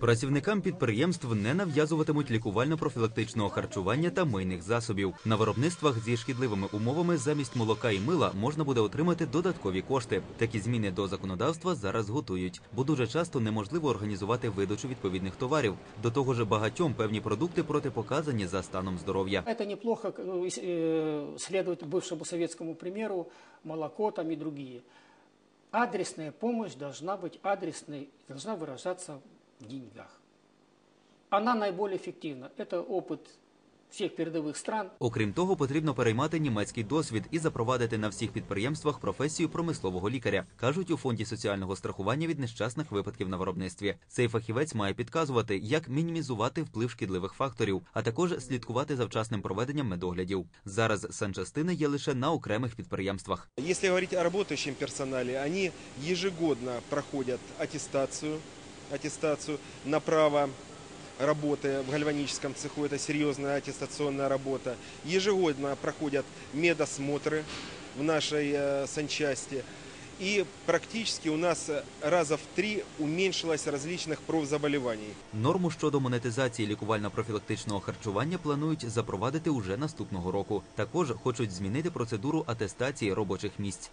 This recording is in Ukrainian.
Працівникам підприємств не нав'язуватимуть лікувально-профілактичного харчування та мийних засобів. На виробництвах зі шкідливими умовами замість молока і мила можна буде отримати додаткові кошти. Такі зміни до законодавства зараз готують, бо дуже часто неможливо організувати видачу відповідних товарів. До того ж, багатьом певні продукти протипоказані за станом здоров'я. Это неплохо ну, если, э, следовать бывшему советскому примеру, молоко там и другие. Адресная помощь должна быть адресной, должна выражаться в деньгах. Она наиболее эффективна. Это опыт всех передовых стран. Окрім того, потрібно переймати німецький досвід і запровадити на всіх підприємствах професію промислового лікаря, кажуть у фонді соціального страхування від нещасних випадків на виробництві. Цей фахівець має підказувати, як мінімізувати вплив шкідливих факторів, а також слідкувати за вчасним проведенням медоглядів. Зараз санчастини є лише на окремих підприємствах. Если говорить о работающем персонале, они ежегодно проходят аттестацию, аттестацию на право работы в гальваническом цеху. Это серьезная аттестационная работа. Ежегодно проходят медосмотры в нашей э, санчасти. И практически у нас э, раза в три уменьшилось различных профзаболеваний. Норму щодо монетизації лікувально-профілактичного харчування планують запровадити уже наступного року. Також хочуть змінити процедуру атестації робочих місць.